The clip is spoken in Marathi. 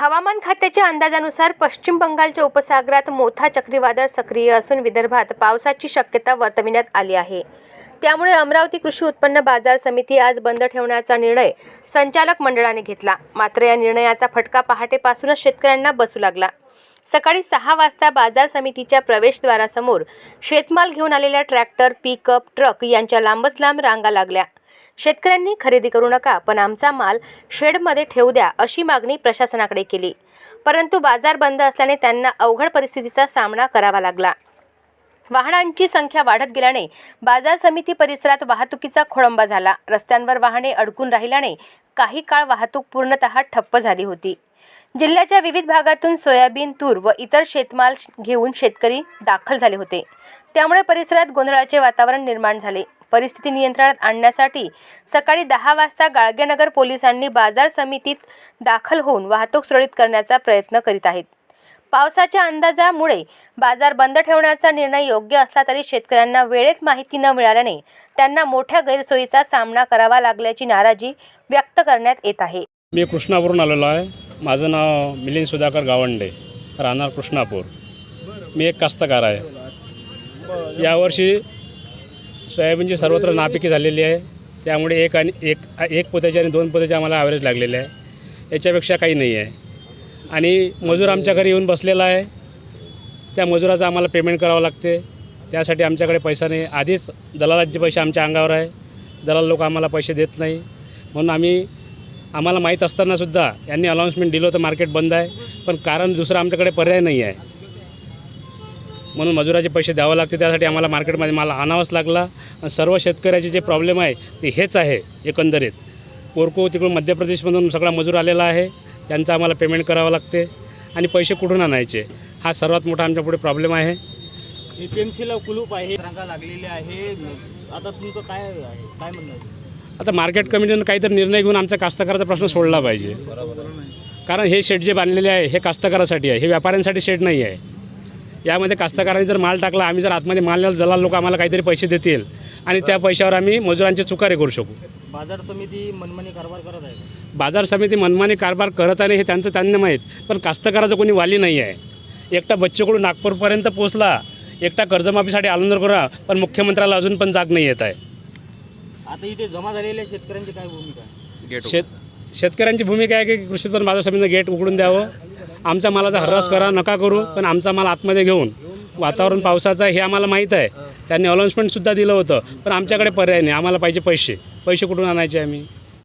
हवामान खात्याच्या अंदाजानुसार पश्चिम बंगालच्या उपसागरात मोठा चक्रीवादळ सक्रिय असून विदर्भात पावसाची शक्यता वर्तविण्यात आली आहे. त्यामुळे अमरावती कृषी उत्पन्न बाजार समिती आज बंद ठेवण्याचा निर्णय संचालक मंडळाने घेतला. मात्र या निर्णयाचा फटका पहाटेपासूनच शेतकऱ्यांना बसू लागला. सकाळी सहा वाजता बाजार समितीच्या प्रवेशद्वारासमोर शेतमाल घेऊन आलेल्या ट्रॅक्टर पिकअप ट्रक यांच्या लांबच लांब रांगा लागल्या. शेतकऱ्यांनी खरेदी करू नका पण आमचा माल शेडमध्ये ठेवू द्या अशी मागणी प्रशासनाकडे केली. परंतु बाजार बंद असल्याने त्यांना अवघड परिस्थितीचा सामना करावा लागला. वाहनांची संख्या वाढत गेल्याने बाजार समिती परिसरात वाहतुकीचा खोळंबा झाला. रस्त्यांवर वाहने अडकून राहिल्याने काही काळ वाहतूक पूर्णतः ठप्प झाली होती. जिल्ह्याच्या विविध भागातून सोयाबीन तूर व इतर शेतमाल घेऊन शेतकरी दाखल झाले होते. त्यामुळे परिसरात गोंधळाचे वातावरण निर्माण झाले. परिस्थिती नियंत्रणात आणण्यासाठी सकाळी दहा वाजता गाळगेनगर पोलिसांनी बाजार समितीत दाखल होऊन वाहतूक सुरळीत करण्याचा प्रयत्न करीत आहेत. पावसाच्या अंदाजामुळे बाजार बंद ठेवण्याचा निर्णय योग्य असला तरी शेतकऱ्यांना वेळेत माहिती न मिळाल्याने त्यांना मोठ्या गैरसोयीचा सामना करावा लागल्याची नाराजी व्यक्त करण्यात येत आहे. मी कृष्णापूरून आलेलो आहे. माझं नाव मिलिंद सुधाकर गावंडे राहणार कृष्णापूर. मी एक कास्तकार आहे. यावर्षी सोयाबीनची सर्वत्र नापिकी झालेली आहे. त्यामुळे एक आणि एक एक पोत्याचे आणि दोन पोत्याचे आम्हाला ॲव्हरेज लागलेले आहे. याच्यापेक्षा काही नाही आहे. आणि मजूर आमच्या घरी येऊन बसलेला आहे. त्या मजुराचं आम्हाला पेमेंट करावं लागते. त्यासाठी आमच्याकडे पैसा नाही. आधीच दलालाचे पैसे आमच्या अंगावर आहे. दलाल लोक आम्हाला पैसे देत नाही. म्हणून आम्ही आम्हाला माहीत असतानासुद्धा यांनी अनाऊन्समेंट दिलं होतं मार्केट बंद आहे. पण कारण दुसरं आमच्याकडे पर्याय नाही आहे. म्हणून मजुराचे पैसे द्यावं लागते. त्यासाठी आम्हाला मार्केटमध्ये माल आणावाच लागला. आणि सर्व शेतकऱ्याचे जे प्रॉब्लेम आहे ते हेच आहे एकंदरीत. कोरको तिकडून मध्य प्रदेशमधून सगळा मजूर आलेला आहे. त्यांचं आम्हाला पेमेंट करावं लागते. आणि पैसे कुठून आणायचे? हा सर्वात मोठा आमच्यापुढे प्रॉब्लेम आहे. ए पी एम सीला कुलूप आहे रंगा लागलेले आहे. आता तुमचं काय आहे? काय म्हणणं आता मार्केट कमिटीनं काहीतरी निर्णय घेऊन आमचा कास्तकाराचा प्रश्न सोडला पाहिजे. कारण हे शेड जे बांधलेले आहे हे कास्तकारासाठी आहे. हे व्यापाऱ्यांसाठी शेड नाही आहे. यामध्ये कास्तकारांनी जर माल टाकला आम्ही जर आतमध्ये माल नेला दलाल लोक आम्हाला काहीतरी पैसे देतील. आणि त्या पैशावर आम्ही मजुरांचे चुकारे करू शकू. बाजार समिती मनमानी कारभार करत आहे बाजार समिती मनमानी कारभार करत आहे हे त्यांचं त्यांना माहीत. पण कास्तकाराचं कोणी वाली नाही आहे. एकटा बच्चेकडून नागपूरपर्यंत पोचला एकटा कर्जमाफीसाठी आंदोलन करा पण मुख्यमंत्र्याला अजून पण जाग नाही येत आहे. आता इथे जमा झालेल्या शेतकऱ्यांची काय भूमिका? आहे शेत शेतकऱ्यांची भूमिका आहे की कृषी उत्पन्न बाजार समितीनं गेट उघडून द्यावं? आमचा मालाचा हर्रास करा नका करू पण आमचा माल आतमध्ये घेऊन वातावरण पावसाचं हे आम्हाला माहीत आहे. त्यांनी अनाऊन्समेंटसुद्धा दिलं होतं पण आमच्याकडे पर्याय नाही आम्हाला पाहिजे पैसे. पैसे कुठून आणायचे आम्ही?